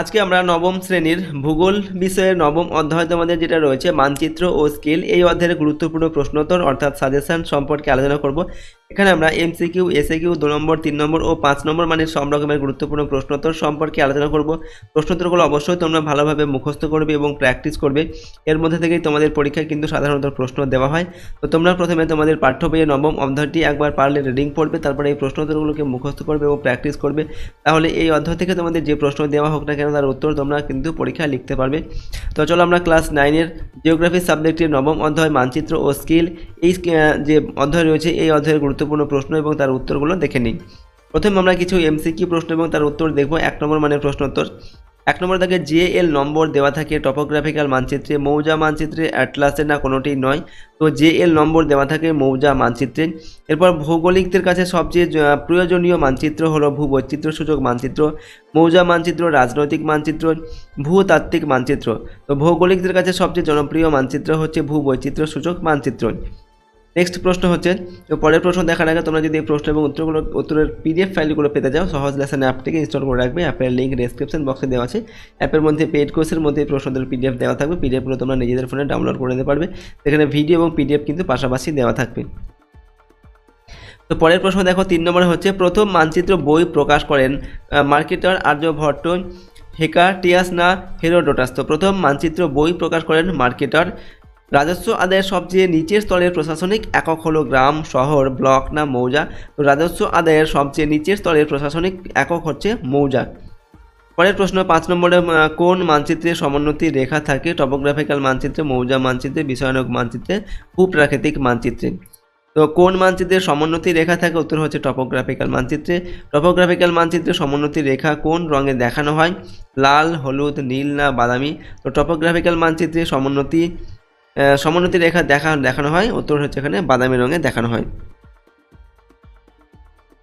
আজকে আমরা নবম শ্রেণির ভূগোল বিষয়ের নবম অধ্যায় তোমাদের যেটা রয়েছে মানচিত্র ও স্কেল, এই অধ্যায়ের গুরুত্বপূর্ণ প্রশ্নোত্তর অর্থাৎ সাজেশন সম্পর্কে আলোচনা করব। এখানে আমরা এমসিকিউ এসএকিউ দু নম্বর, তিন নম্বর ও পাঁচ নম্বর মানের সব রকমের গুরুত্বপূর্ণ প্রশ্নোত্তর সম্পর্কে আলোচনা করব। প্রশ্নোত্তরগুলো অবশ্যই তোমরা ভালোভাবে মুখস্থ করবে এবং প্র্যাকটিস করবে। এর মধ্যে থেকেই তোমাদের পরীক্ষায় কিন্তু সাধারণত প্রশ্ন দেওয়া হয়। তো তোমরা প্রথমে তোমাদের পাঠ্য বইয়ে নবম অধ্যায়টি একবার পারলে রিডিং পড়বে, তারপরে এই প্রশ্নোত্তরগুলোকে মুখস্থ করবে এবং প্র্যাকটিস করবে। তাহলে এই অধ্যায় থেকে তোমাদের যে প্রশ্ন দেওয়া হোক না কেন তার উত্তর তোমরা কিন্তু পরীক্ষায় লিখতে পারবে। তো চলো আমরা ক্লাস নাইনের জিওগ্রাফি সাবজেক্টের নবম অধ্যায়, মানচিত্র ও স্কিল এই যে অধ্যায় রয়েছে, এই অধ্যায়ের গুরুত্বপূর্ণ প্রশ্ন এবং তার উত্তরগুলো দেখে নিই। প্রথমে আমরা কিছু এমসিকিউ প্রশ্ন এবং তার উত্তর দেখব। এক নম্বর মানের প্রশ্ন উত্তর এক নম্বর থাকে জে এল নম্বর দেওয়া থাকে টপোগ্রাফিক্যাল মানচিত্রে, মৌজা মানচিত্রে অ্যাটলাসে না কোনোটি নয়, তো জে এল নম্বর দেওয়া থাকে মৌজা মানচিত্রে। এরপর ভৌগোলিকদের কাছে সবচেয়ে প্রয়োজনীয় মানচিত্র হলো ভূবৈচিত্র্য সূচক মানচিত্র, মৌজা মানচিত্র, রাজনৈতিক মানচিত্র, ভূতাত্ত্বিক মানচিত্র। তো ভৌগোলিকদের কাছে সবচেয়ে জনপ্রিয় মানচিত্র হচ্ছে ভূবৈচিত্র্য সূচক মানচিত্র। নেক্সট প্রশ্ন হচ্ছে, তো পরের প্রশ্ন দেখার আগে তোমরা যদি এই প্রশ্ন এবং উত্তরগুলো, উত্তরের পিডিএফ ফাইলগুলো পেতে যাও সহজ লেসন অ্যাপটিকে ইনস্টল করে রাখবে। অ্যাপের লিঙ্ক ডেসক্রিপশন বক্সে দেওয়া আছে। অ্যাপের মধ্যে পেড কোর্সের মধ্যে এই প্রশ্নদের পিডিএফ দেওয়া থাকবে। পিডিএফগুলো তোমরা নিজেদের ফোনে ডাউনলোড করে নিতে পারবে। এখানে ভিডিও এবং পিডিএফ কিন্তু পাশাপাশি দেওয়া থাকবে। তো পরের প্রশ্ন দেখো, তিন নম্বরে হচ্ছে, প্রথম মানচিত্র বই প্রকাশ করেন মার্কেটার আর্যভট্ট হেকাটিয়াস না হেরোডোটাস। তো প্রথম মানচিত্র বই প্রকাশ করেন মার্কেটার রাজস্ব আদায়ের সবচেয়ে নিচের স্তরের প্রশাসনিক একক হলো গ্রাম, শহর, ব্লক না মৌজা। তো রাজস্ব আদায়ের সবচেয়ে নিচের স্তরের প্রশাসনিক একক হচ্ছে মৌজা। পরের প্রশ্ন, পাঁচ নম্বরে কোন মানচিত্রে সমোন্নতি রেখা থাকে? টপোগ্রাফিক্যাল মানচিত্রে মৌজা মানচিত্রে বিষয়ানক মানচিত্রে ভূপ্রাকৃতিক মানচিত্রে। তো কোন মানচিত্রে সমোন্নতি রেখা থাকে? উত্তর হচ্ছে টপোগ্রাফিক্যাল মানচিত্রে। টপোগ্রাফিক্যাল মানচিত্রে সমোন্নতি রেখা কোন রঙে দেখানো হয়? লাল, হলুদ, নীল না বাদামি? তো টপোগ্রাফিক্যাল মানচিত্রে সমোন্নতি সমোন্নতি রেখা দেখা দেখানো হয়। উত্তর হচ্ছে এখানে বাদামি রঙে দেখানো হয়।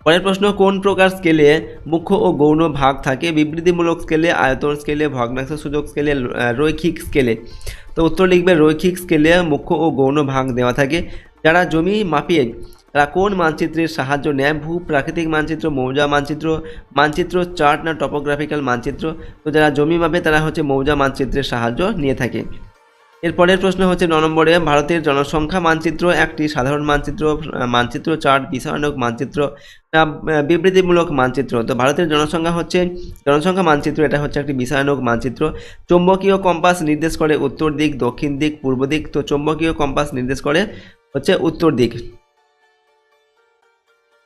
পরের প্রশ্ন, কোন প্রকার স্কেলে মুখ্য ও গৌণ ভাগ থাকে? বিবৃতিমূলক স্কেলে, আয়তন স্কেলে ভগ্নাংশ সূচক স্কেলে রৈখিক স্কেলে। তো উত্তর লিখবে, রৈখিক স্কেলে মুখ্য ও গৌণ ভাগ দেওয়া থাকে। যারা জমি মাপিয়ে, তারা কোন মানচিত্রের সাহায্য নেয়? ভূ প্রাকৃতিক মানচিত্র, মৌজা মানচিত্র মানচিত্র চার্ট না টপোগ্রাফিক্যাল মানচিত্র? তো যারা জমি মাপে, তারা হচ্ছে মৌজা মানচিত্রের সাহায্য নিয়ে থাকে। এর পরের প্রশ্ন হচ্ছে ন নম্বরে, ভারতের জনসংখ্যা মানচিত্র একটি সাধারণ মানচিত্র মানচিত্র চার্ট বিষয়ানক মানচিত্র বিবৃতিমূলক মানচিত্র। তো ভারতের জনসংখ্যা হচ্ছে, জনসংখ্যা মানচিত্র, এটা হচ্ছে একটি বিষয়ানক মানচিত্র। চৌম্বকীয় কম্পাস নির্দেশ করে উত্তর দিক, দক্ষিণ দিক, পূর্ব দিক। তো চৌম্বকীয় কম্পাস নির্দেশ করে হচ্ছে উত্তর দিক।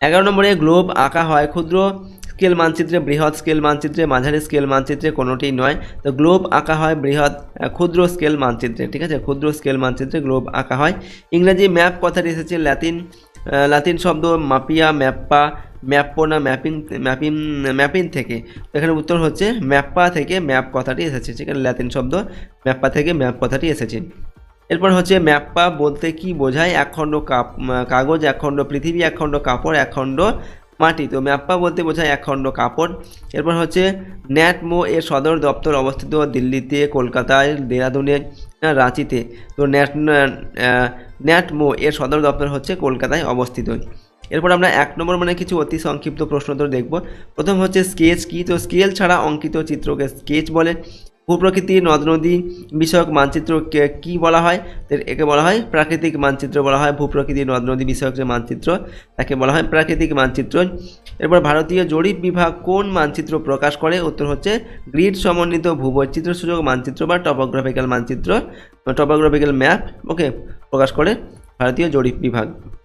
এগারো নম্বরে, গ্লোব আঁকা হয় ক্ষুদ্র স্কেল মানচিত্রে, বৃহৎ স্কেল মানচিত্রে, মাঝারি স্কেল মানচিত্রে কোনোটি নয়। তো গ্লোব আঁকা হয় বৃহৎ ক্ষুদ্র স্কেল মানচিত্রে, ঠিক আছে? ক্ষুদ্র স্কেল মানচিত্রে গ্লোব আঁকা হয়। ইংরেজি ম্যাপ কথাটি এসেছে ল্যাতিন লাতিন শব্দ মাপিয়া, ম্যাপ্পা ম্যাপ্পো না ম্যাপিং ম্যাপিং ম্যাপিং থেকে এখানে উত্তর হচ্ছে ম্যাপ্পা থেকে ম্যাপ কথাটি এসেছে সেখানে ল্যাতিন শব্দ ম্যাপ্পা থেকে ম্যাপ কথাটি এসেছে। এরপর হচ্ছে ম্যাপ্পা বলতে কি বোঝায়? একখণ্ড কাগজ, একখণ্ড পৃথিবী, একখণ্ড কাপড়, একখণ্ড মাটি। তো ম্যাপ্পা বলতে বোঝায় একখণ্ড কাপড়। এরপর হচ্ছে ন্যাটমো এর সদর দপ্তর অবস্থিত দিল্লিতে, কলকাতায়, দেরাদুনে রাঁচিতে। তো ন্যাট ন্যাটমো এর সদর দপ্তর হচ্ছে কলকাতায় অবস্থিত। এরপর আমরা এক নম্বর মানে কিছু অতি সংক্ষিপ্ত প্রশ্নোত্তর দেখব। প্রথম হচ্ছে স্কেচ কী? তো স্কেল ছাড়া অঙ্কিত চিত্রকে স্কেচ বলে। ভূপ্রকৃতি নদ নদী বিষয়ক মানচিত্র কে- বলা হয়? একে বলা হয় প্রাকৃতিক মানচিত্র বলা হয়। ভূপ্রকৃতি নদ নদী বিষয়ক যে মানচিত্র, তাকে বলা হয় প্রাকৃতিক মানচিত্র। এরপর ভারতীয় জরিপ বিভাগ কোন মানচিত্র প্রকাশ করে? উত্তর হচ্ছে গ্রিড সমন্বিত ভূবৈচিত্র সূচক মানচিত্র বা টপোগ্রাফিক্যাল মানচিত্র টপোগ্রাফিক্যাল ম্যাপ ওকে প্রকাশ করে ভারতীয় জরিপ বিভাগ।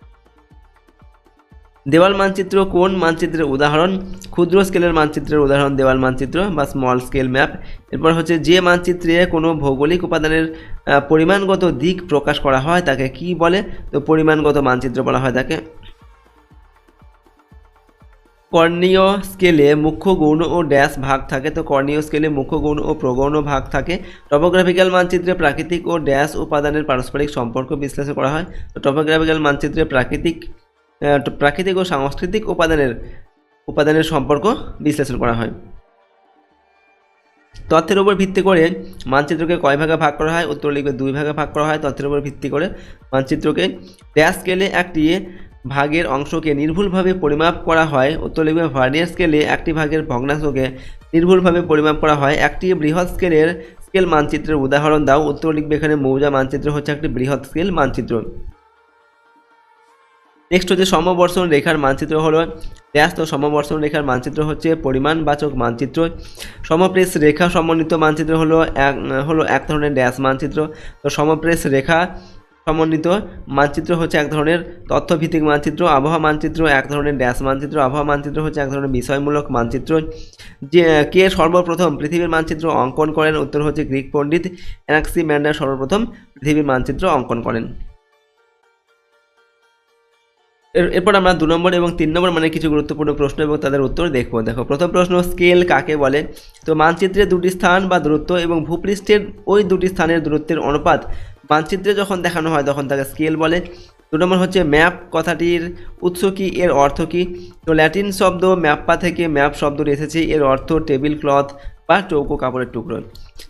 দেওয়াল মানচিত্র কোন মানচিত্রের উদাহরণ? ক্ষুদ্র স্কেলের মানচিত্রের উদাহরণ, দেওয়াল মানচিত্র বা স্মল স্কেল ম্যাপ এরপর হচ্ছে যে মানচিত্রে কোনো ভৌগোলিক উপাদানের পরিমাণগত দিক প্রকাশ করা হয় তাকে কি বলে? তো পরিমাণগত মানচিত্র বলা হয় তাকে। কর্ণীয় স্কেলে মুখ্য গৌণ ও ড্যাশ ভাগ থাকে। তো কর্ণীয় স্কেলে মুখ্য গৌণ ও প্রগৌণ ভাগ থাকে। টপোগ্রাফিক্যাল মানচিত্রে প্রাকৃতিক ও ড্যাশ উপাদানের পারস্পরিক সম্পর্ক বিশ্লেষণ করা হয়। তো টপোগ্রাফিক্যাল মানচিত্রে প্রাকৃতিক প্রাকৃতিক ও সাংস্কৃতিক উপাদানের উপাদানের সম্পর্ক বিশ্লেষণ করা হয়। তথ্যের উপর ভিত্তি করে মানচিত্রকে কয় ভাগে ভাগ করা হয়? উত্তর লিখবে দুই ভাগে ভাগ করা হয়। তথ্যের উপর ভিত্তি করে মানচিত্রকে ড্যাশ স্কেলে একটি ভাগের অংশকে নির্ভুলভাবে পরিমাপ করা হয়। উত্তর লিখবে ভার্নিয়ার স্কেলে একটি ভাগের ভগ্নাংশকে নির্ভুলভাবে পরিমাপ করা হয়। একটি বৃহৎ স্কেলের স্কেল মানচিত্রের উদাহরণ দাও। উত্তর লিখবে এখানে মৌজা মানচিত্র হচ্ছে একটি বৃহৎ স্কেল মানচিত্র। নেক্সট হচ্ছে সমবর্ষণ রেখার মানচিত্র হলো ড্যাশ তো সমবর্ষণ রেখার মানচিত্র হচ্ছে পরিমাণবাচক মানচিত্র। সমপ্রেস রেখা সমন্বিত মানচিত্র হলো এক হলো এক ধরনের ড্যাশ মানচিত্র। তো সমপ্রেস রেখা সমন্বিত মানচিত্র হচ্ছে এক ধরনের তথ্যভিত্তিক মানচিত্র, আবহাওয়া মানচিত্র, এক ধরনের ড্যাশ মানচিত্র, আবহাওয়া মানচিত্র হচ্ছে এক ধরনের বিষয়মূলক মানচিত্র। যে, কে সর্বপ্রথম পৃথিবীর মানচিত্র অঙ্কন করেন? উত্তর হচ্ছে গ্রিক পণ্ডিত অ্যানাক্সিম্যান্ডার সর্বপ্রথম পৃথিবীর মানচিত্র অঙ্কন করেন। এরপর আমরা দু নম্বর এবং তিন নম্বর মানে কিছু গুরুত্বপূর্ণ প্রশ্ন এবং তাদের উত্তর দেখব। দেখো, প্রথম প্রশ্ন স্কেল কাকে বলে? তো মানচিত্রে দুটি স্থান বা দূরত্ব এবং ভূপৃষ্ঠের ওই দুটি স্থানের দূরত্বের অনুপাত। মানচিত্রে যখন দেখানো হয়, তখন তাকে স্কেল বলে। দু নম্বর হচ্ছে ম্যাপ, কথাটির উৎস কি, এর অর্থ কি? তো ল্যাটিন শব্দ ম্যাপ্পা থেকে ম্যাপ শব্দটি এসেছে, এর অর্থ টেবিল ক্লথ বা চৌকো কাপড়ের টুকরো।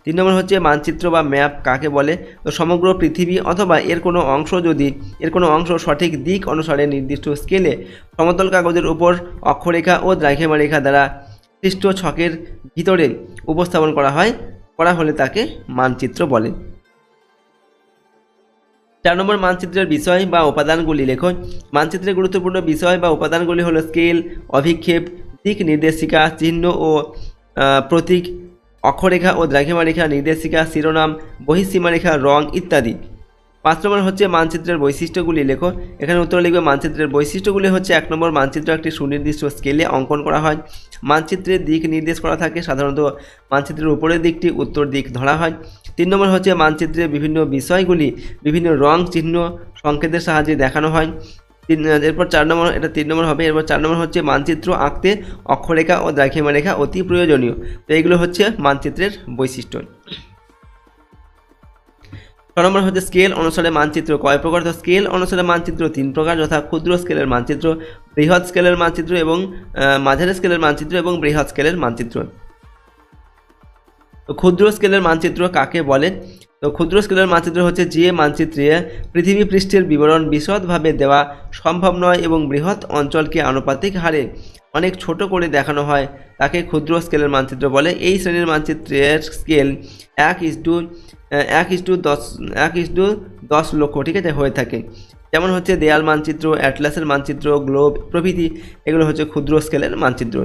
তিন নম্বর হচ্ছে মানচিত্র বা ম্যাপ কাকে বলে? তো সমগ্র পৃথিবী অথবা এর কোনো অংশ যদি, এর কোনো অংশ সঠিক দিক অনুসারে নির্দিষ্ট স্কেলে সমতল কাগজের উপর অক্ষরেখা ও দ্রাঘিমা রেখা দ্বারা সৃষ্ট ছকের ভিতরে উপস্থাপন করা হয়, করা হলে তাকে মানচিত্র বলে। চার নম্বর মানচিত্রের বিষয় বা উপাদানগুলি লেখো। মানচিত্রের গুরুত্বপূর্ণ বিষয় বা উপাদানগুলি হলো স্কেল অভিক্ষেপ, দিক নির্দেশিকা, চিহ্ন ও প্রতীক অক্ষরেখা ও দ্রাঘিমা রেখা নির্দেশিকা, শিরোনাম বহিঃসীমা রেখা রং ইত্যাদি। পাঁচ নম্বর হচ্ছে মানচিত্রের বৈশিষ্ট্যগুলি লেখো। এখানে উত্তর লিখবে, মানচিত্রের বৈশিষ্ট্যগুলি হচ্ছে এক নম্বর, মানচিত্র একটি সুনির্দিষ্ট স্কেলে অঙ্কন করা হয়। মানচিত্রের দিক নির্দেশ করা থাকে, সাধারণত মানচিত্রের উপরের দিকটি উত্তর দিক ধরা হয়। তিন নম্বর হচ্ছে মানচিত্রের বিভিন্ন বিষয়গুলি বিভিন্ন রং, চিহ্ন, সংকেতের সাহায্যে দেখানো হয়। তিন এরপর চার নম্বর, এটা তিন নম্বর হবে, এরপর চার নম্বর হচ্ছে মানচিত্র আঁকতে অক্ষরেখা ও দ্রাঘিমা রেখা অতি প্রয়োজনীয়। তো এইগুলো হচ্ছে মানচিত্রের বৈশিষ্ট্য। ছ নম্বর হচ্ছে স্কেল অনুসারে মানচিত্র। কয় প্রকার তো স্কেল অনুসারে মানচিত্র? তিন প্রকার, যথা ক্ষুদ্র স্কেলের মানচিত্র, বৃহৎ স্কেলের মানচিত্র এবং মাঝারি স্কেলের মানচিত্র এবং বৃহৎ স্কেলের মানচিত্র। ক্ষুদ্র স্কেলের মানচিত্র কাকে বলে? তো ক্ষুদ্র স্কেলের মানচিত্র হচ্ছে যে মানচিত্রে পৃথিবী পৃষ্ঠের বিবরণ বিশদভাবে দেওয়া সম্ভব নয় এবং বৃহৎ অঞ্চলকে আনুপাতিক হারে অনেক ছোট করে দেখানো হয়, তাকে ক্ষুদ্র স্কেলের মানচিত্র বলে। এই শ্রেণির মানচিত্রের স্কেল এক ইস টু এক ইস টু দশ, এক ইস টু দশ লক্ষ, ঠিক আছে, হয়ে থাকে। যেমন হচ্ছে দেয়াল মানচিত্র, অ্যাটলাসের মানচিত্র, গ্লোব প্রভৃতি, এগুলো হচ্ছে ক্ষুদ্র স্কেলের মানচিত্র।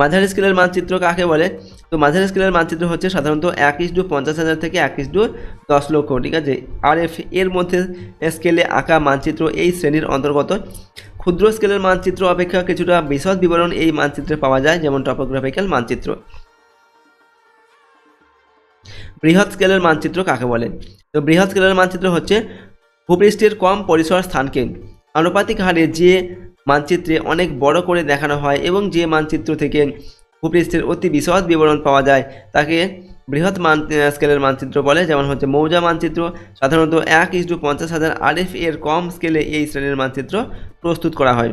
মাঝারি স্কেলের মানচিত্র কাকে বলে? তো মাঝারি স্কেলের মানচিত্র হচ্ছে সাধারণত এক ইস টু পঞ্চাশ হাজার থেকে এক ইস টু দশ লক্ষ, ঠিক আছে? আর এফ, এর মধ্যে স্কেলে আঁকা মানচিত্র এই শ্রেণির অন্তর্গত। ক্ষুদ্র স্কেলের মানচিত্র অপেক্ষা কিছুটা বিশদ বিবরণ এই মানচিত্রে পাওয়া যায়, যেমন টপোগ্রাফিক্যাল মানচিত্র। বৃহৎ স্কেলের মানচিত্র কাকে বলে? তো বৃহৎ স্কেলের মানচিত্র হচ্ছে ভূপৃষ্ঠের কম পরিসর স্থানকে আনুপাতিক হারে যে মানচিত্রে অনেক বড় করে দেখানো হয় এবং যে মানচিত্র থেকে ভূপৃষ্ঠের অতি বিশদ বিবরণ পাওয়া যায়, তাকে বৃহৎ মান স্কেলের মানচিত্র বলে। যেমন হচ্ছে মৌজা মানচিত্র, সাধারণত এক ইস টু পঞ্চাশ হাজার আরএফ এর কম স্কেলে এই শ্রেণির মানচিত্র প্রস্তুত করা হয়।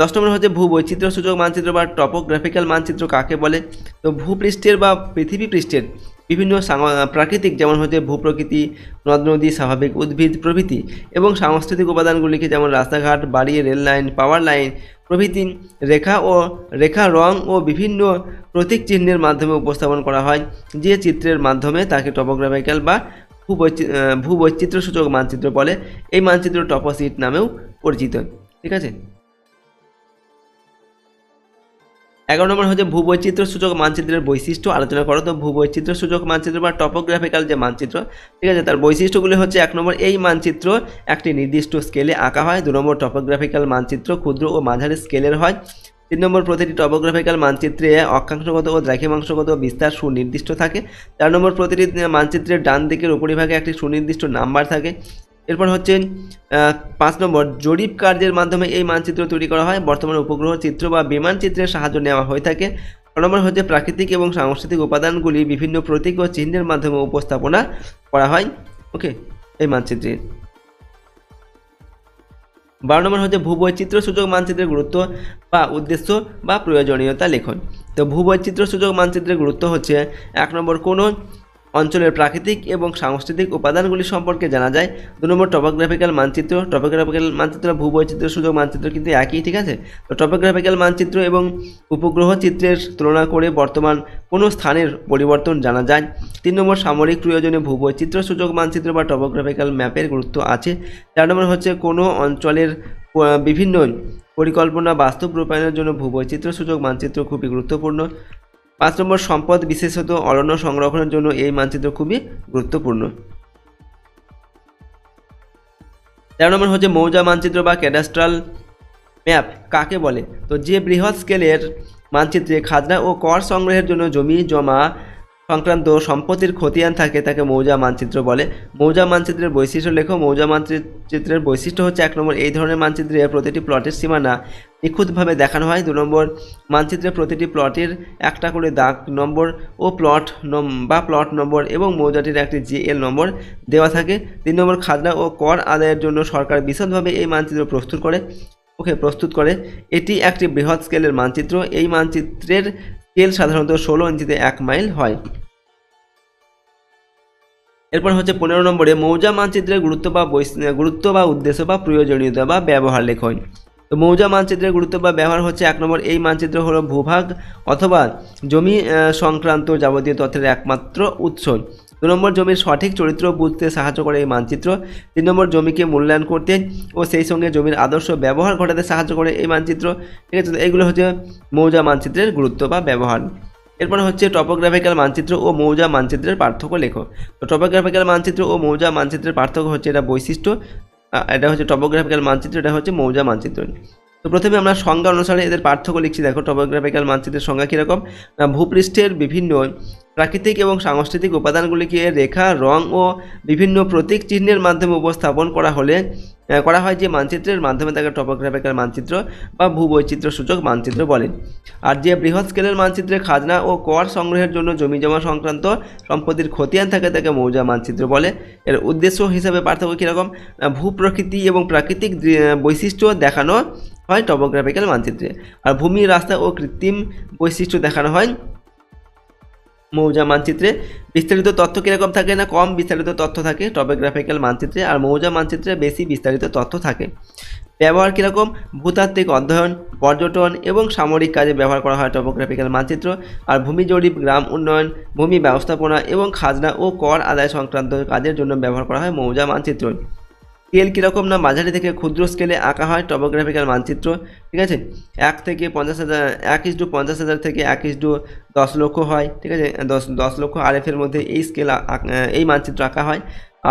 দশ নম্বর হচ্ছে ভূবৈচিত্র্য সূচক মানচিত্র বা টপোগ্রাফিক্যাল মানচিত্র কাকে বলে? তো ভূপৃষ্ঠের বা পৃথিবী পৃষ্ঠের বিভিন্ন প্রাকৃতিক যেমন হচ্ছে ভূপ্রকৃতি নদ নদী স্বাভাবিক উদ্ভিদ প্রভৃতি এবং সাংস্কৃতিক উপাদানগুলিকে যেমন রাস্তাঘাট বাড়ি রেল লাইন পাওয়ার লাইন প্রভৃতি রেখা ও রেখা রং ও বিভিন্ন প্রতীক চিহ্নের মাধ্যমে উপস্থাপন করা হয় যে চিত্রের মাধ্যমে তাকে টপোগ্রাফিক্যাল বা ভূবৈচি- আহ, ভূবৈচিত্র্য সূচক মানচিত্র বলে। এই মানচিত্র টপোসিট নামেও পরিচিত। ঠিক আছে? এগারো নম্বর হচ্ছে ভূবৈচিত্র্য সূচক মানচিত্রের বৈশিষ্ট্য। আলোচনা করো তো, ভূবৈচিত্র্য সূচক মানচিত্র বা টপোগ্রাফিক্যাল যে মানচিত্র, ঠিক আছে? তার বৈশিষ্ট্যগুলি হচ্ছে এক নম্বর, এই মানচিত্র একটি নির্দিষ্ট স্কেলে আঁকা হয়। দু নম্বর টপোগ্রাফিক্যাল মানচিত্র ক্ষুদ্র ও মাঝারি স্কেলের হয়। তিন নম্বর, প্রতিটি টপোগ্রাফিক্যাল মানচিত্রে অক্ষাংশগত ও দ্রাঘিমাংশগত বিস্তার সুনির্দিষ্ট থাকে। চার নম্বর, প্রতিটি মানচিত্রের ডান দিকের উপরিভাগে একটি সুনির্দিষ্ট নাম্বার থাকে। এরপর হচ্ছে পাঁচ নম্বর, জরিপ কার্যের মাধ্যমে এই মানচিত্র তৈরি করা হয়। বর্তমানে উপগ্রহ চিত্র বা বিমান চিত্রের সাহায্য নেওয়া হয়ে থাকে। নম্বর হচ্ছে প্রাকৃতিক এবং সাংস্কৃতিক উপাদানগুলি বিভিন্ন প্রতীক ও চিহ্নের মাধ্যমে উপস্থাপনা করা হয়। ওকে এই মানচিত্রে। বারো নম্বর হচ্ছে ভূবৈচিত্র্য সূচক মানচিত্রের গুরুত্ব বা উদ্দেশ্য বা প্রয়োজনীয়তা লেখন। তো ভূবৈচিত্র্য সূচক মানচিত্রের গুরুত্ব হচ্ছে, এক নম্বর কোনো অঞ্চলের প্রাকৃতিক এবং সাংস্কৃতিক উপাদানগুলি সম্পর্কে জানা যায়। দু নম্বর টপোগ্রাফিক্যাল মানচিত্র। টপোগ্রাফিক্যাল মানচিত্র ভূবৈচিত্র সূচক মানচিত্র কিন্তু একই, ঠিক আছে? তো টপোগ্রাফিক্যাল মানচিত্র এবং উপগ্রহ চিত্রের তুলনা করে বর্তমান কোনো স্থানের পরিবর্তন জানা যায়। তিন নম্বর সামরিক প্রয়োজনে ভূবৈচিত্র সূচক মানচিত্র বা টপোগ্রাফিক্যাল ম্যাপের গুরুত্ব আছে। চার নম্বর হচ্ছে কোনো অঞ্চলের বিভিন্ন পরিকল্পনা বাস্তব রূপায়ণের জন্য ভূবৈচিত্র সূচক মানচিত্র খুবই গুরুত্বপূর্ণ। পাঁচ নম্বর সম্পদ বিশেষত অরণ্য সংরক্ষণের জন্য এই মানচিত্র খুবই গুরুত্বপূর্ণ। তেরো নম্বর হচ্ছে মৌজা মানচিত্র বা ক্যাডাস্ট্রাল ম্যাপ, কাকে বলে? তো যে বৃহৎ স্কেলের মানচিত্রে খাজনা ও কর সংগ্রহের জন্য জমি জমা সংক্রান্ত সম্পত্তির খতিয়ান থাকে তাকে মৌজা মানচিত্র বলে। মৌজা মানচিত্রের বৈশিষ্ট্য লেখো। মৌজা মানচিত্রের বৈশিষ্ট্য হচ্ছে এক নম্বর, এই ধরনের মানচিত্রে প্রতিটি প্লটের সীমানা নিখুঁতভাবে দেখানো হয়। দু নম্বর, মানচিত্রে প্রতিটি প্লটের একটা করে দাগ নম্বর ও প্লট বা প্লট নম্বর এবং মৌজাটির একটি জিএল নম্বর দেওয়া থাকে। তিন নম্বর, খাজনা ও কর আদায়ের জন্য সরকার বিশদভাবে এই মানচিত্র প্রস্তুত করে। ওকে, প্রস্তুত করে। এটি একটি বৃহৎ স্কেলের মানচিত্র। এই মানচিত্রের স্কেল সাধারণত ষোলো ইঞ্চিতে এক মাইল হয়। এরপর হচ্ছে পনেরো নম্বরে, মৌজা মানচিত্রের গুরুত্ব বা গুরুত্ব বা উদ্দেশ্য বা প্রয়োজনীয়তা বা ব্যবহার লেখন। তো মৌজা মানচিত্রের গুরুত্ব বা ব্যবহার হচ্ছে এক নম্বর, এই মানচিত্র হলো ভূভাগ অথবা জমি সংক্রান্ত যাবতীয় তথ্যের একমাত্র উৎস। দু নম্বর জমির সঠিক চরিত্র বুঝতে সাহায্য করে এই মানচিত্র। তিন নম্বর জমিকে মূল্যায়ন করতে ও সেই সঙ্গে জমির আদর্শ ব্যবহার ঘটাতে সাহায্য করে এই মানচিত্র। ঠিক আছে এইগুলো হচ্ছে মৌজা মানচিত্রের গুরুত্ব বা ব্যবহার। এরপর হচ্ছে টপোগ্রাফিক্যাল মানচিত্র ও মৌজা মানচিত্রের পার্থক্য লেখো। তো টপোগ্রাফিক্যাল মানচিত্র ও মৌজা মানচিত্রের পার্থক্য হচ্ছে এটা বৈশিষ্ট্য। এটা হচ্ছে টপোগ্রাফিক্যাল মানচিত্র, এটা হচ্ছে মৌজা মানচিত্র। তো প্রথমে আমরা সংজ্ঞা অনুসারে এদের পার্থক্য লিখছি। দেখো টপোগ্রাফিক্যাল মানচিত্রের সংজ্ঞা কীরকম? ভূপৃষ্ঠের বিভিন্ন প্রাকৃতিক এবং সাংস্কৃতিক উপাদানগুলিকে রেখা, রং ও বিভিন্ন প্রতীক চিহ্নের মাধ্যমে উপস্থাপন করা হলে করা হয় যে মানচিত্রের মাধ্যমে তাকে টপোগ্রাফিক্যাল মানচিত্র বা ভূবৈচিত্র সূচক মানচিত্র বলেন আর যে বৃহৎ স্কেলের মানচিত্রে খাজনা ও কর সংগ্রহের জন্য জমি জমা সংক্রান্ত সম্পত্তির খতিয়ান থাকে, তাকে মৌজা মানচিত্র বলে। এর উদ্দেশ্য হিসাবে পার্থক্য কীরকম? ভূপ্রকৃতি এবং প্রাকৃতিক বৈশিষ্ট্য দেখানো হয় টপোগ্রাফিক্যাল মানচিত্রে। আর ভূমি, রাস্তা ও কৃত্রিম বৈশিষ্ট্য দেখানো হয় মৌজা মানচিত্রে। বিস্তারিত তথ্য কীরকম থাকে না, কম বিস্তারিত তথ্য থাকে টপোগ্রাফিক্যাল মানচিত্রে আর মৌজা মানচিত্রে বেশি বিস্তারিত তথ্য থাকে। ব্যবহার কীরকম? ভূতাত্ত্বিক অধ্যয়ন, পর্যটন এবং সামরিক কাজে ব্যবহার করা হয় টপোগ্রাফিক্যাল মানচিত্র আর ভূমি জরিপ গ্রাম উন্নয়ন, ভূমি ব্যবস্থাপনা এবং খাজনা ও কর আদায় সংক্রান্ত কাজের জন্য ব্যবহার করা হয় মৌজা মানচিত্র স্কেল কীরকম না, মাঝারি থেকে ক্ষুদ্র স্কেলে আঁকা হয় টপোগ্রাফিক্যাল মানচিত্র, ঠিক আছে? এক থেকে পঞ্চাশ হাজার, এক ইস ইস্টু পঞ্চাশ হাজার থেকে এক ইস ইস্টু দশ লক্ষ হয়, ঠিক আছে? দশ দশ লক্ষ আরএফের মধ্যে এই স্কেল এই মানচিত্র আঁকা হয়।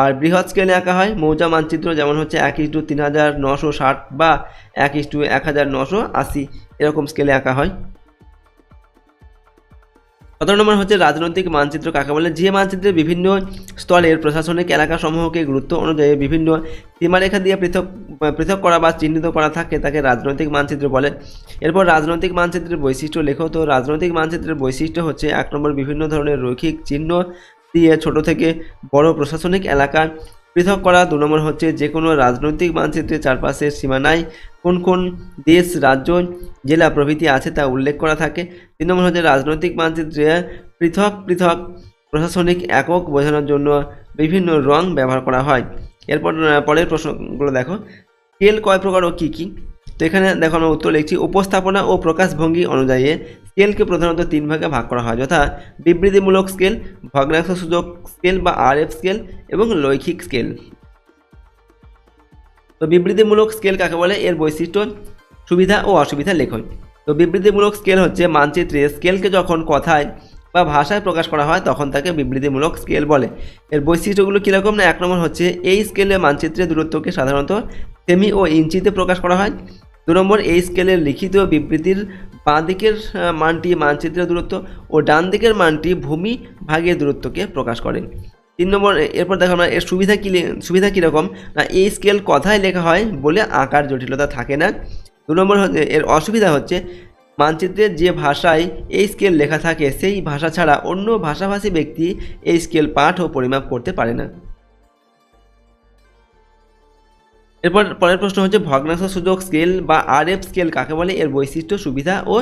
আর বৃহৎ স্কেলে আঁকা হয় মৌজা মানচিত্র, যেমন হচ্ছে এক ইস ইস্টু তিন হাজার নশো ষাট বা এক ইস্টু এক হাজার নশো আশি, এরকম স্কেলে আঁকা হয়। সতেরো নম্বর হচ্ছে রাজনৈতিক মানচিত্র কাকে বলে? যে মানচিত্রে বিভিন্ন স্তরের প্রশাসনিক এলাকাসমূহকে গুরুত্ব অনুযায়ী বিভিন্ন সীমারেখা দিয়ে পৃথক পৃথক করা বা চিহ্নিত করা থাকে, তাকে রাজনৈতিক মানচিত্র বলে। এরপর রাজনৈতিক মানচিত্রের বৈশিষ্ট্য লেখো। তো রাজনৈতিক মানচিত্রের বৈশিষ্ট্য হচ্ছে এক নম্বর বিভিন্ন ধরনের রৈখিক চিহ্ন দিয়ে ছোট থেকে বড় প্রশাসনিক এলাকা পৃথক করা। দু নম্বর হচ্ছে যে কোনো রাজনৈতিক মানচিত্রের চারপাশের সীমানায় কোন কোন দেশ, রাজ্য, জেলা প্রভৃতি আছে তা উল্লেখ করা থাকে। তিন নম্বর হচ্ছে রাজনৈতিক মানচিত্রে পৃথক পৃথক প্রশাসনিক একক বোঝানোর জন্য বিভিন্ন রং ব্যবহার করা হয়। এরপর পরের প্রশ্নগুলো দেখো। স্কেল কয় প্রকার ও কী কী? তো এখানে দেখো আমরা উত্তর লিখছি, উপস্থাপনা ও প্রকাশভঙ্গি অনুযায়ী স্কেলকে প্রধানত তিন ভাগে ভাগ করা হয়, যথা বিবৃতিমূলক স্কেল ভগ্নাংশ সূচক স্কেল বা আরএফ স্কেল এবং লৈখিক স্কেল। তো বিবৃতিমূলক স্কেল কাকে বলে? এর বৈশিষ্ট্য, সুবিধা ও অসুবিধা লেখন তো বিবৃতিমূলক স্কেল হচ্ছে মানচিত্রে স্কেলকে যখন কথায় বা ভাষায় প্রকাশ করা হয়, তখন তাকে বিবৃতিমূলক স্কেল বলে। এর বৈশিষ্ট্যগুলো কীরকম? না, এক নম্বর হচ্ছে এই স্কেলে মানচিত্রের দূরত্বকে সাধারণত সেমি ও ইঞ্চিতে প্রকাশ করা হয়। দু নম্বর, এই স্কেলের লিখিত বিবৃতির বাঁ দিকের মানটি মানচিত্রের দূরত্ব ও ডান দিকের মানটি ভূমি ভাগের দূরত্বকে প্রকাশ করে তিন নম্বর এরপর দেখো আমরা, এর সুবিধা কী সুবিধা কীরকম না, এই স্কেল কথায় লেখা হয় বলে আকার জটিলতা থাকে না। দু নম্বর এর অসুবিধা হচ্ছে মানচিত্রের যে ভাষায় এই স্কেল লেখা থাকে, সেই ভাষা ছাড়া অন্য ভাষাভাষী ব্যক্তি এই স্কেল পাঠ ও পরিমাপ করতে পারে না। এরপর পরের প্রশ্ন হচ্ছে ভগ্নাংশ সূচক স্কেল বা আর এফ স্কেল কাকে বলে? এর বৈশিষ্ট্য, সুবিধা ও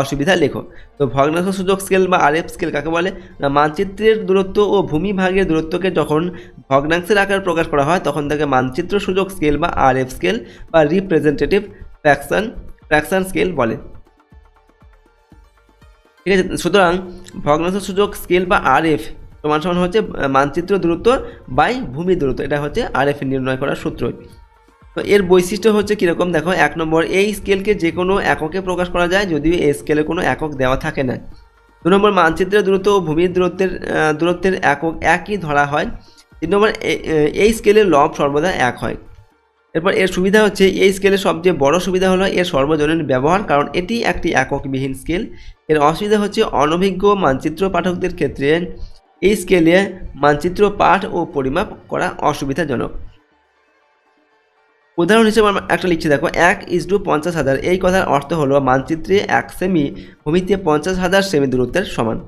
অসুবিধা লেখো। তো ভগ্নাংশ সূচক স্কেল বা আর এফ স্কেল কাকে বলে? না, মানচিত্রের দূরত্ব ও ভূমিভাগের দূরত্বকে যখন ভগ্নাংশের আকারে প্রকাশ করা হয়, তখন তাকে মানচিত্র সূচক স্কেল বা আর এফ স্কেল বা রিপ্রেজেন্টেটিভ ফ্র্যাকশন ফ্র্যাকশন স্কেল বলে। ঠিক আছে, সুতরাং ভগ্নাংশ সূচক স্কেল বা আর এফ সমান সমান হচ্ছে মানচিত্র দূরত্ব বাই ভূমি দূরত্ব। এটা হচ্ছে আর এফ নির্ণয় করার সূত্র তো এর বৈশিষ্ট্য হচ্ছে কীরকম? দেখো, এক নম্বর, এই স্কেলকে যে কোনো এককে প্রকাশ করা যায় যদিও এই স্কেলে কোনো একক দেওয়া থাকে না। দু নম্বর, মানচিত্রের দূরত্ব ও ভূমির দূরত্বের দূরত্বের একক একই ধরা হয়। তিন নম্বর এই স্কেলের লব সর্বদা এক হয়। এরপর এর সুবিধা হচ্ছে, এই স্কেলের সবচেয়ে বড় সুবিধা হলো এর সর্বজনীন ব্যবহার, কারণ এটি একটি এককবিহীন স্কেল এর অসুবিধা হচ্ছে, অনভিজ্ঞ মানচিত্র পাঠকদের ক্ষেত্রে এই স্কেলে মানচিত্র পাঠ ও পরিমাপ করা অসুবিধাজনক। উদাহরণ হিসেবে আমরা একটা লিখছি, দেখো, এক ইস টু পঞ্চাশ হাজার। এই কথার অর্থ হলো, মানচিত্রে এক সেমি ভূমিতে পঞ্চাশ হাজার সেমি দূরত্বের সমান।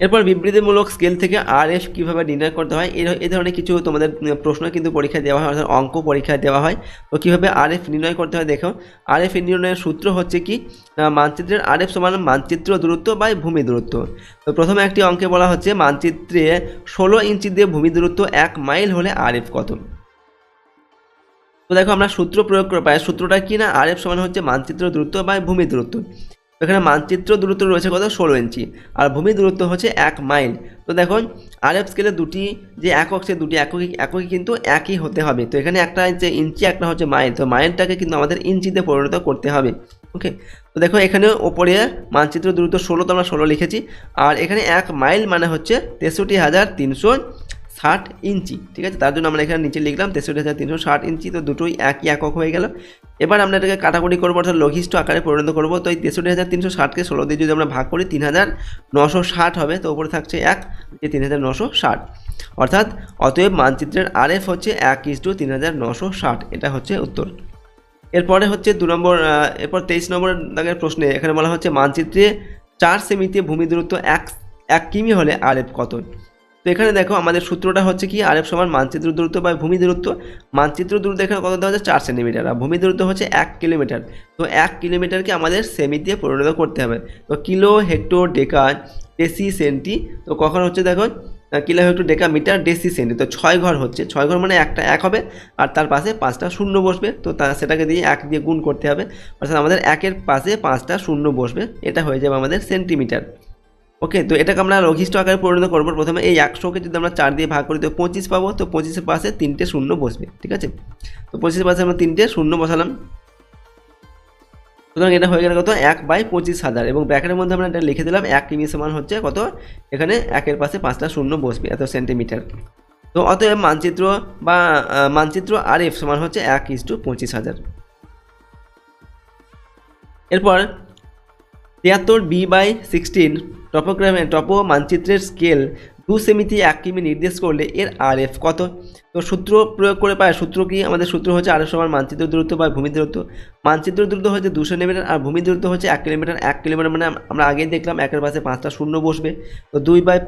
এরপর বিবৃতিমূলক স্কেল থেকে আর এফ কীভাবে নির্ণয় করতে হয় এই ধরনের কিছু তোমাদের প্রশ্ন কিন্তু পরীক্ষা দেওয়া হয়, অর্থাৎ অঙ্ক পরীক্ষা দেওয়া হয়। তো কীভাবে আর এফ নির্ণয় করতে হয় দেখো আর এফ নির্ণয়ের সূত্র হচ্ছে কি মানচিত্রের আর এফ সমান মানচিত্র দূরত্ব বাই ভূমি দূরত্ব। তো প্রথমে একটি অঙ্কে বলা হচ্ছে, মানচিত্রে ষোলো ইঞ্চি দিয়ে ভূমি দূরত্ব এক মাইল হলে আর এফ কত? তো দেখো আমরা সূত্র প্রয়োগ করে পাই সূত্রটা কি না? আর এফ সমান হচ্ছে মানচিত্র দূরত্ব বা ভূমি দূরত্ব। এখানে মানচিত্র দূরত্ব রয়েছে কত? ষোলো ইঞ্চি। আর ভূমি দূরত্ব হচ্ছে এক মাইল। তো দেখুন আর এফ স্কেলে দুটি যে একক, সে দুটি একক একই কিন্তু একই হতে হবে। তো এখানে একটা হচ্ছে ইঞ্চি, একটা হচ্ছে মাইল। তো মাইলটাকে কিন্তু আমাদের ইঞ্চিতে পরিণত করতে হবে। ওকে তো দেখো এখানে ওপরে মানচিত্র দূরত্ব ষোলো, তো আমরা ষোলো লিখেছি। আর এখানে এক মাইল মানে হচ্ছে তেষট্টি হাজার তিনশো ষাট ইঞ্চি, ঠিক আছে? তার জন্য আমরা এখানে নিচে লিখলাম তেষট্টি হাজার তিনশো ষাট ইঞ্চি, তো দুটোই একই একক হয়ে গেল। এবার আমরা এটাকে কাটাকুটি করব, অর্থাৎ লঘিষ্ঠ আকারে পরিণত করব। তো এই তেষট্টি হাজার তিনশো ষাটকে ষোলো দিয়ে যদি আমরা ভাগ করি, তিন হাজার নশো ষাট হবে, তো উপরে থাকছে এক যে তিন হাজার নশো ষাট। অর্থাৎ অতএব মানচিত্রের আর এফ হচ্ছে এক ইস টু তিন হাজার নশো ষাট, এটা হচ্ছে উত্তর। এরপরে হচ্ছে দু নম্বর এরপর তেইশ নম্বর দাগের প্রশ্নে, এখানে বলা হচ্ছে মানচিত্রে চার সেমিতে ভূমি দূরত্ব এক এক কিমি হলে আর এফ কত? তো এখানে দেখো আমাদের সূত্রটা হচ্ছে কি আর এফ সমান মানচিত্র দূরত্ব বা ভূমি দূরত্ব। মানচিত্র দূরত্ব এখানে কত দেওয়া হচ্ছে? চার সেন্টিমিটার। আর ভূমি দূরত্ব হচ্ছে এক কিলোমিটার। তো এক কিলোমিটারকে আমাদের সেমি দিয়ে পরিণত করতে হবে। তো kilo hecto deca deci centi, তো কখন হচ্ছে দেখো kilo hecto deca metre deci centi. তো ছয় ঘর হচ্ছে, ছয় ঘর মানে একটা, এক হবে, আর তার পাশে পাঁচটা শূন্য বসবে। তো তা, সেটাকে দিয়ে এক দিয়ে গুণ করতে হবে। অর্থাৎ আমাদের একের পাশে পাঁচটা শূন্য বসবে, এটা হয়ে যাবে আমাদের সেন্টিমিটার ওকে তো এটাকে আমরা লঘিষ্ঠ আকারে পরিণত করব প্রথমে। এই একশোকে যদি আমরা চার দিয়ে ভাগ করি, তো পঁচিশ পাবো, তো পঁচিশের পাশে তিনটে শূন্য বসবে, ঠিক আছে? তো পঁচিশের পাশে আমরা তিনটে শূন্য বসালাম। সুতরাং এটা হয়ে গেল কত? এক বাই পঁচিশ হাজার। এবং ব্র্যাকেটের মধ্যে আমরা এটা লিখে দিলাম, এক কিমি সমান হচ্ছে কত? এখানে একের পাশে পাঁচটা শূন্য বসবে, এত সেন্টিমিটার তো অতএব মানচিত্র বা মানচিত্র আর এফ সমান হচ্ছে এক ইস টু পঁচিশ হাজার। এরপর তিয়াত্তর বি বাই সিক্সটিন টপোগ্রামে টপো মানচিত্রের স্কেল দু সেমিতে এক কিমি নির্দেশ করলে এর আর এফ কত? তো সূত্র প্রয়োগ করে পায়, সূত্র কি? আমাদের সূত্র হচ্ছে আর সমান মানচিত্র দূরত্ব বা ভূমি দূরত্ব। মানচিত্র দূরত্ব হচ্ছে দুশো মিটার আর ভূমি দূরত্ব হচ্ছে এক কিলোমিটার। এক কিলোমিটার মানে আমরা আগেই দেখলাম একের পাশে পাঁচটা শূন্য বসবে। তো দুই বাই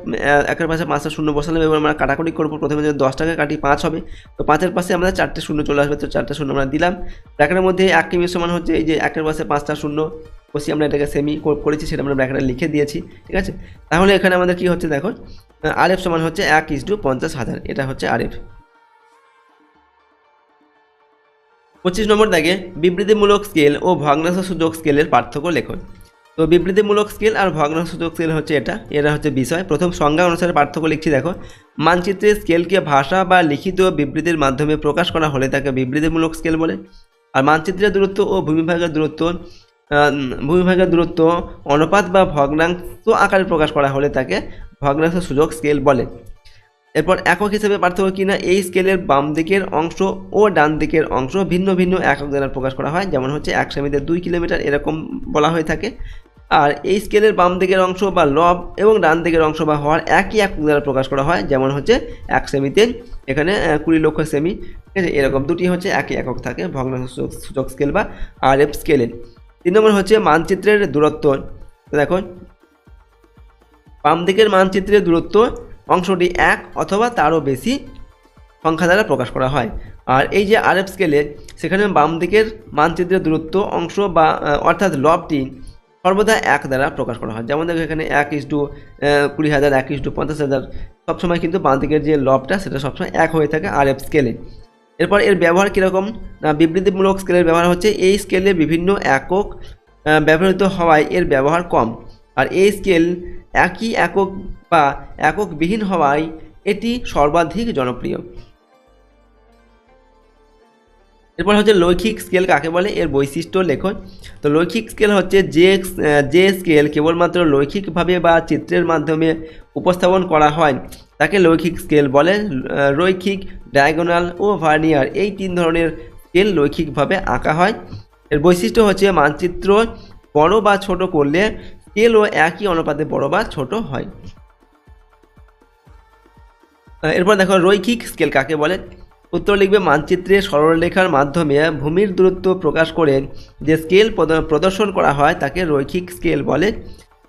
একের পাশে পাঁচটা শূন্য বসালাম এবার আমরা কাটাকুটি করব। প্রথমে যদি দশ টাকা কাটি পাঁচ হবে, তো পাঁচের পাশে আমাদের চারটে শূন্য চলে আসবে। তো চারটে শূন্য আমরা দিলাম। ব্র্যাকেটের মধ্যে এক কিমি সমান হচ্ছে এই যে একের পাশে পাঁচটা শূন্য। বসিয়ে আমরা এটাকে সেমি করেছি, সেটা আমরা ব্র্যাকেটে লিখে দিয়েছি, ঠিক আছে? তাহলে এখানে আমাদের কি হচ্ছে দেখো? আর এফ সমান হচ্ছে এক ইস টু পঞ্চাশ হাজার, এটা হচ্ছে আর এফ পঁচিশ নম্বর দাগে বিবৃতিমূলক স্কেল ও ভগ্নাংশ সুযোগ স্কেলের পার্থক্য লেখন তো বিবৃতিমূলক স্কেল আর ভগ্নাংশ সুযোগ স্কেল হচ্ছে এটা এটা হচ্ছে বিষয়। প্রথম সংজ্ঞা অনুসারে পার্থক্য লিখছি, দেখো। মানচিত্রে স্কেলকে ভাষা বা লিখিত বিবৃতির মাধ্যমে প্রকাশ করা হলে তাকে বিবৃতিমূলক স্কেল বলে। আর মানচিত্রের দূরত্ব ও ভূমিভাগের দূরত্ব ভূমিভাগের দূরত্ব, অনুপাত বা ভগ্নাংশ আকারে প্রকাশ করা হলে তাকে ভগ্নাংশ সূচক স্কেল বলে। এরপর একক হিসেবে পার্থক্য কিনা এই স্কেলের বাম দিকের অংশ ও ডান দিকের অংশ ভিন্ন ভিন্ন একক দ্বারা প্রকাশ করা হয়। যেমন হচ্ছে এক সেমিতে দুই কিলোমিটার এরকম বলা হয়ে থাকে। আর এই স্কেলের বাম দিকের অংশ বা লব এবং ডান দিকের অংশ বা হওয়ার একই একক দ্বারা প্রকাশ করা হয়। যেমন হচ্ছে এক সেমিতে এখানে কুড়ি লক্ষ সেমি। ঠিক আছে? এরকম দুটি হচ্ছে একই একক থাকে, ভগ্নাংশ সূচক- স্কেল বা আর এফ স্কেলে তিন নম্বর হচ্ছে মানচিত্রের দূরত্ব। দেখো, বাম দিকের মানচিত্রের দূরত্ব অংশটি এক অথবা তারও বেশি সংখ্যা দ্বারা প্রকাশ করা হয়। আর এই যে আরএফ স্কেলে সেখানে বাম দিকের মানচিত্রের দূরত্ব অংশ বা অর্থাৎ লবটি সর্বদা এক দ্বারা প্রকাশ করা হয়। যেমন দেখো এখানে এক ইস টু কুড়ি হাজার, এক ইস টু পঞ্চাশ হাজার, সবসময় কিন্তু বাম দিকের যে লবটা, সেটা সবসময় এক হয়ে থাকে আরএফ স্কেলে এরপর এর ব্যবহার কীরকম? বিবৃতিমূলক স্কেলের ব্যবহার হচ্ছে, এই স্কেলে বিভিন্ন একক ব্যবহৃত হওয়ায় এর ব্যবহার কম। আর এই স্কেল একই একক বা এককবিহীন হওয়ায় এটি সর্বাধিক জনপ্রিয়। এরপর হচ্ছে লৈখিক স্কেল কাকে বলে? এর বৈশিষ্ট্য লেখন তো লৈখিক স্কেল হচ্ছে যে যে স্কেল কেবলমাত্র লৈখিকভাবে বা চিত্রের মাধ্যমে উপস্থাপন করা হয় তাকে লৈখিক স্কেল বলে রৈখিক ডায়াগোনাল ও ভার্নিয়ার এই তিন ধরনের স্কেল লৈখিকভাবে আঁকা হয়। এর বৈশিষ্ট্য হচ্ছে মানচিত্র বড় বা ছোট করলে স্কেলও একই অনুপাতে বড় বা ছোট হয়। এরপর দেখো রৈখিক স্কেল কাকে বলে? উত্তর লিখবে, মানচিত্রে সরলরেখার মাধ্যমে ভূমির দূরত্ব প্রকাশ করে যে স্কেল প্রদ- প্রদর্শন করা হয় তাকে রৈখিক স্কেল বলে।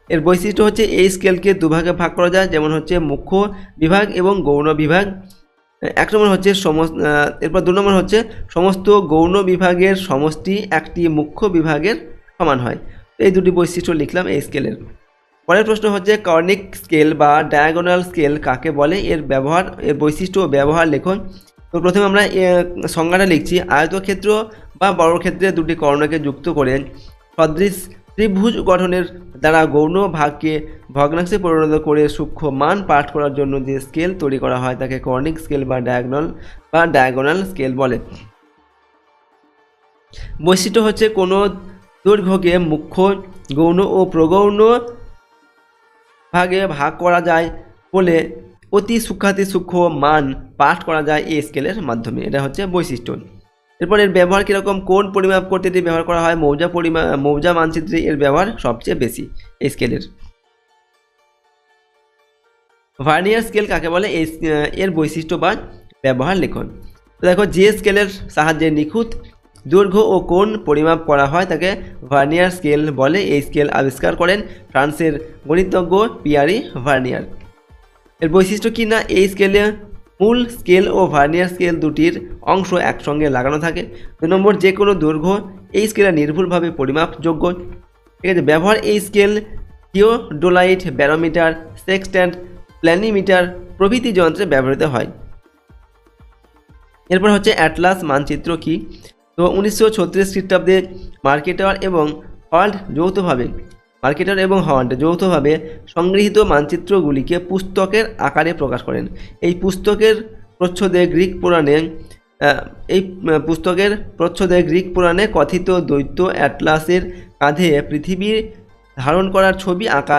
এর বৈশিষ্ট্য হচ্ছে এই স্কেলকে দুভাগে ভাগ করা যায়, যেমন হচ্ছে মুখ্য বিভাগ এবং গৌণ বিভাগ। এক নম্বর হচ্ছে সমস্ত এরপর দু নম্বর হচ্ছে সমস্ত গৌণ বিভাগের সমষ্টি একটি মুখ্য বিভাগের সমান হয়। এই দুটি বৈশিষ্ট্য লিখলাম এই স্কেলের পরের প্রশ্ন হচ্ছে কর্নিক স্কেল বা ডায়াগোনাল স্কেল কাকে বলে? এর ব্যবহার, এর বৈশিষ্ট্য ও ব্যবহার লেখন। তো প্রথমে আমরা সংজ্ঞাটা লিখছি। আয়তক্ষেত্র বা বর্গক্ষেত্রে দুটি কর্ণকে যুক্ত করে সদৃশ ত্রিভুজ গঠনের দ্বারা গৌণ ভাগকে ভগ্নাংশে পরিণত করে সূক্ষ্ম মান পাঠ করার জন্য যে স্কেল তৈরি করা হয়, তাকে কর্নিক স্কেল বা ডায়াগনাল বা ডায়াগোনাল স্কেল বলে। বৈশিষ্ট্য হচ্ছে কোনো দৈর্ঘ্যকে মুখ্য, গৌণ ও প্রগৌণ ভাগে ভাগ করা যায় বলে অতি সূক্ষ্মাতি সূক্ষ্ম মান পাঠ করা যায় এই স্কেলের মাধ্যমে। এটা হচ্ছে বৈশিষ্ট্য। এরপর এর ব্যবহার কীরকম, কোন পরিমাপ করতে এটি ব্যবহার করা হয়, মৌজা পরিমা, মৌজা মানচিত্রে এর ব্যবহার সবচেয়ে বেশি, এই স্কেলের ভার্নিয়ার স্কেল কাকে বলে? এই এর বৈশিষ্ট্য বা ব্যবহার লেখন। দেখো, যে স্কেলের সাহায্যে নিখুঁত দৈর্ঘ্য ও কোণ পরিমাপ করা হয়, তাকে ভার্নিয়ার স্কেল বলে। এই স্কেল আবিষ্কার করেন ফ্রান্সের গণিতজ্ঞ পিয়ারি ভার্নিয়ার। এর বৈশিষ্ট্য কি না? এই স্কেলে মূল স্কেল ও ভার্নিয়ার স্কেল দুটির অংশ একসঙ্গে লাগানো থাকে। দু নম্বর যে কোনো দৈর্ঘ্য এই স্কেলে নির্ভুলভাবে পরিমাপযোগ্য। ঠিক আছে, ব্যবহার এই scale theodolite barometer sextant planimeter প্রভৃতি যন্ত্রে ব্যবহৃত হয়। এরপর হচ্ছে অ্যাটলাস মানচিত্র কি? তো উনিশশো ছত্রিশ খ্রিস্টাব্দে মার্কেটার এবং হল্ড যৌথভাবে মার্কেটার এবং হল্ড যৌথভাবে সংগৃহীত মানচিত্রগুলিকে পুস্তকের আকারে প্রকাশ করেন। এই পুস্তকের প্রচ্ছদে গ্রিক পুরাণে এই পুস্তকের প্রচ্ছদে গ্রিক পুরাণে কথিত দৈত্য অ্যাটলাসের কাঁধে পৃথিবীর ধারণ করার ছবি আঁকা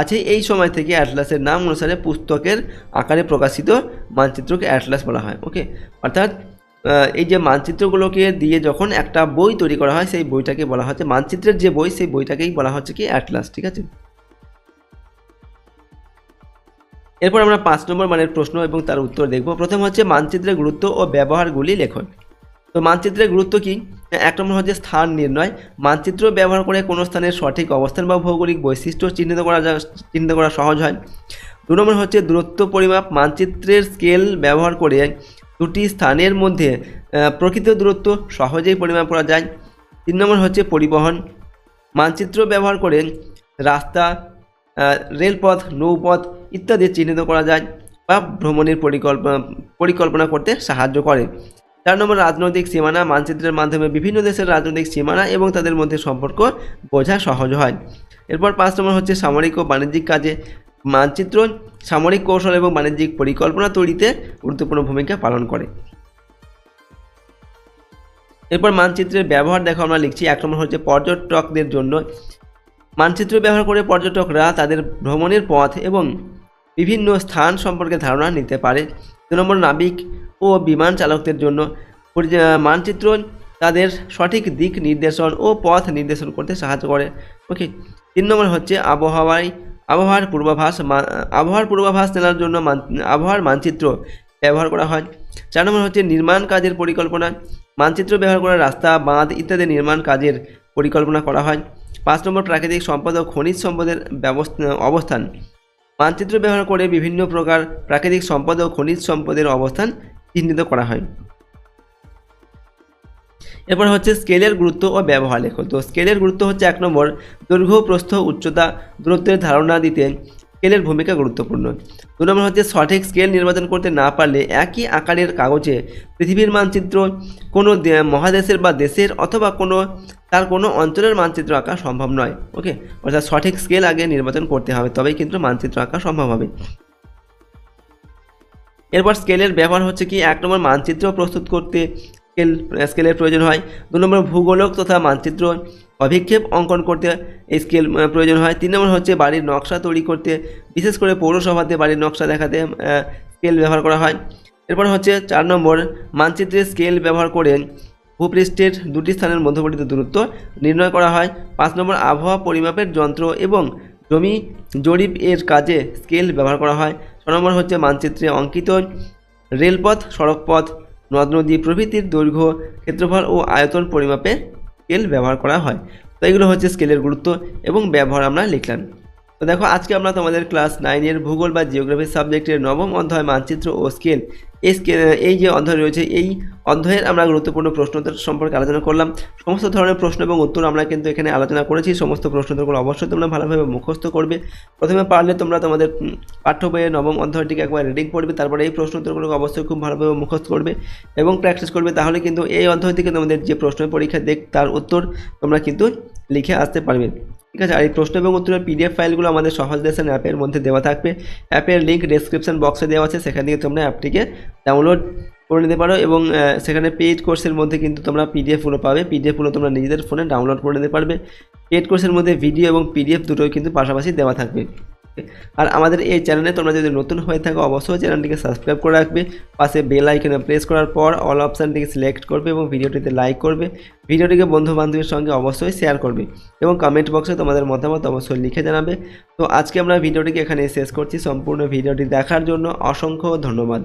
আছে। এই সময় থেকে অ্যাটলাসের নাম অনুসারে পুস্তকের আকারে প্রকাশিত মানচিত্রকে অ্যাটলাস বলা হয়। ওকে? অর্থাৎ এই যে মানচিত্রগুলোকে দিয়ে যখন একটা বই তৈরি করা হয়, সেই বইটাকে বলা হচ্ছে, মানচিত্রের যে বই, সেই বইটাকেই বলা হচ্ছে কি, অ্যাটলাস, ঠিক আছে? এরপর আমরা পাঁচ নম্বর মানের প্রশ্ন এবং তার উত্তর দেখব। প্রথম হচ্ছে মানচিত্রের গুরুত্ব ও ব্যবহারগুলি লেখন। তো মানচিত্রের গুরুত্ব কি? এক নম্বর হচ্ছে স্থান নির্ণয়। মানচিত্র ব্যবহার করে কোনো স্থানের সঠিক অবস্থান বা ভৌগোলিক বৈশিষ্ট্য চিহ্নিত করা চিহ্নিত করা সহজ হয়। দু নম্বর হচ্ছে দূরত্ব পরিমাপ। মানচিত্রের স্কেল ব্যবহার করে দুটি স্থানের মধ্যে প্রকৃত দূরত্ব সহজেই পরিমাপ করা যায়। তিন নম্বর হচ্ছে পরিবহন। মানচিত্র ব্যবহার করে রাস্তা রেলপথ, নৌপথ ইত্যাদি চিহ্নিত করা যায় বা ভ্রমণের পরিকল্পনা পরিকল্পনা করতে সাহায্য করে। চার নম্বর রাজনৈতিক সীমানা। মানচিত্রের মাধ্যমে বিভিন্ন দেশের রাজনৈতিক সীমানা এবং তাদের মধ্যে সম্পর্ক বোঝা সহজ হয়। এরপর পাঁচ নম্বর হচ্ছে সামরিক ও বাণিজ্যিক কাজে। মানচিত্র, সামরিক কৌশল এবং বাণিজ্যিক পরিকল্পনা তৈরিতে গুরুত্বপূর্ণ ভূমিকা পালন করে। এরপর মানচিত্রের ব্যবহার দেখো, আমরা লিখছি, এক নম্বর হচ্ছে পর্যটকদের জন্য। মানচিত্র ব্যবহার করে পর্যটকরা তাদের ভ্রমণের পথ এবং বিভিন্ন স্থান সম্পর্কে ধারণা নিতে পারে। দু নম্বর, নাবিক ও বিমান চালকদের জন্য। মানচিত্র তাদের সঠিক দিক নির্দেশন ও পথ নির্দেশন করতে সাহায্য করে। ওকে, তিন নম্বর হচ্ছে আবহাওয়ায় আবহাওয়ার পূর্বাভাস আবহাওয়ার পূর্বাভাস নেওয়ার জন্য আবহাওয়ার মানচিত্র ব্যবহার করা হয়। চার নম্বর হচ্ছে নির্মাণ কাজের পরিকল্পনা। মানচিত্র ব্যবহার করা, রাস্তা, বাঁধ ইত্যাদি নির্মাণ কাজের পরিকল্পনা করা হয়। পাঁচ নম্বর প্রাকৃতিক সম্পদ ও খনিজ সম্পদের ব্যবস্থা, অবস্থান। মানচিত্র ব্যবহার করে বিভিন্ন প্রকার প্রাকৃতিক সম্পদ ও খনিজ সম্পদের অবস্থান চিহ্নিত করা হয়। এরপর হচ্ছে স্কেলের গুরুত্ব ও ব্যবহার লেখো। তো স্কেলের গুরুত্ব হচ্ছে এক নম্বর, দৈর্ঘ্য, প্রস্থ, উচ্চতা, দূরত্বের ধারণা দিতে স্কেলের ভূমিকা গুরুত্বপূর্ণ। দু নম্বর হচ্ছে সঠিক স্কেল নির্বাচন করতে না পারলে একই আকারের কাগজে পৃথিবীর মানচিত্র কোনো মহাদেশের বা দেশের অথবা কোনো, তার কোনো অঞ্চলের মানচিত্র আঁকা সম্ভব নয়। ওকে? অর্থাৎ সঠিক স্কেল আগে নির্বাচন করতে হবে, তবেই কিন্তু মানচিত্র আঁকা সম্ভব হবে। এরপর স্কেলের ব্যবহার হচ্ছে কি? এক নম্বর মানচিত্র প্রস্তুত করতে স্কেল, স্কেলের প্রয়োজন হয়। দু নম্বর ভূগোলক তথা মানচিত্র অভিক্ষেপ অঙ্কন করতে এই স্কেল প্রয়োজন হয়। তিন নম্বর হচ্ছে বাড়ির নকশা তৈরি করতে। বিশেষ করে পৌরসভাতে বাড়ির নকশা দেখাতে স্কেল ব্যবহার করা হয়। এরপর হচ্ছে চার নম্বর মানচিত্রের স্কেল ব্যবহার করে ভূপৃষ্ঠের দুটি স্থানের মধ্যবর্তী দূরত্ব নির্ণয় করা হয়। পাঁচ নম্বর আবহাওয়া পরিমাপের যন্ত্র এবং জমি জরিপ এর কাজে স্কেল ব্যবহার করা হয়। ছ নম্বর হচ্ছে মানচিত্রে অঙ্কিত রেলপথ, সড়কপথ নদ নদী প্রভৃতির দৈর্ঘ্য, ক্ষেত্রফল ও আয়তন পরিমাপে স্কেল ব্যবহার করা হয়। তো এগুলো হচ্ছে স্কেলের গুরুত্ব এবং ব্যবহার আমরা লিখলাম। তো দেখো, আজকে আমরা তোমাদের ক্লাস নাইনের ভূগোল বা জিওগ্রাফি সাবজেক্টের নবম অধ্যায়, মানচিত্র ও স্কেল এই এই যে অধ্যায় রয়েছে, এই অধ্যায়ের আমরা গুরুত্বপূর্ণ প্রশ্নোত্তর সম্পর্কে আলোচনা করলাম। সমস্ত ধরনের প্রশ্ন এবং উত্তর আমরা কিন্তু এখানে আলোচনা করেছি। সমস্ত প্রশ্নোত্তরগুলো অবশ্যই তোমরা ভালোভাবে মুখস্থ করবে। প্রথমে পারলে তোমরা তোমাদের পাঠ্য বইয়ের নবম অধ্যায়টিকে একবার রিডিং পড়বে, তারপরে এই প্রশ্নোত্তরগুলোকে অবশ্যই খুব ভালোভাবে মুখস্থ করবে এবং প্র্যাকটিস করবে। তাহলে কিন্তু এই অধ্যায় থেকে তোমাদের যে প্রশ্ন পরীক্ষা দেখ, তার উত্তর তোমরা কিন্তু লিখে আসতে পারবে। ঠিক আছে, আর এই প্রশ্ন এবং উত্তরের পিডিএফ ফাইলগুলো আমাদের সহজ লেসন অ্যাপের মধ্যে দেওয়া থাকবে। অ্যাপের লিঙ্ক ডেসক্রিপশন বক্সে দেওয়া আছে, সেখান থেকে তোমরা অ্যাপটিকে ডাউনলোড করে নিতে পারো এবং সেখানে পেইড কোর্সের মধ্যে কিন্তু তোমরা পিডিএফগুলো পাবে। পিডিএফগুলো তোমরা নিজেদের ফোনে ডাউনলোড করে নিতে পারবে। পেইড কোর্সের মধ্যে ভিডিও এবং পিডিএফ দুটোই কিন্তু পাশাপাশি দেওয়া থাকবে। আর আমাদের এই চ্যানেলে তোমরা যদি নতুন হয়ে থাকো, অবশ্যই চ্যানেলটিকে সাবস্ক্রাইব করে রাখবে। পাশে বেল আইকনে প্রেস করার পর অল অপশানটিকে সিলেক্ট করবে এবং ভিডিওটিতে লাইক করবে। ভিডিওটিকে বন্ধু বান্ধবের সঙ্গে অবশ্যই শেয়ার করবে এবং কমেন্ট বক্সে তোমাদের মতামত অবশ্যই লিখে জানাবে। তো আজকে আমরা ভিডিওটিকে এখানে শেষ করছি। সম্পূর্ণ ভিডিওটি দেখার জন্য অসংখ্য ধন্যবাদ।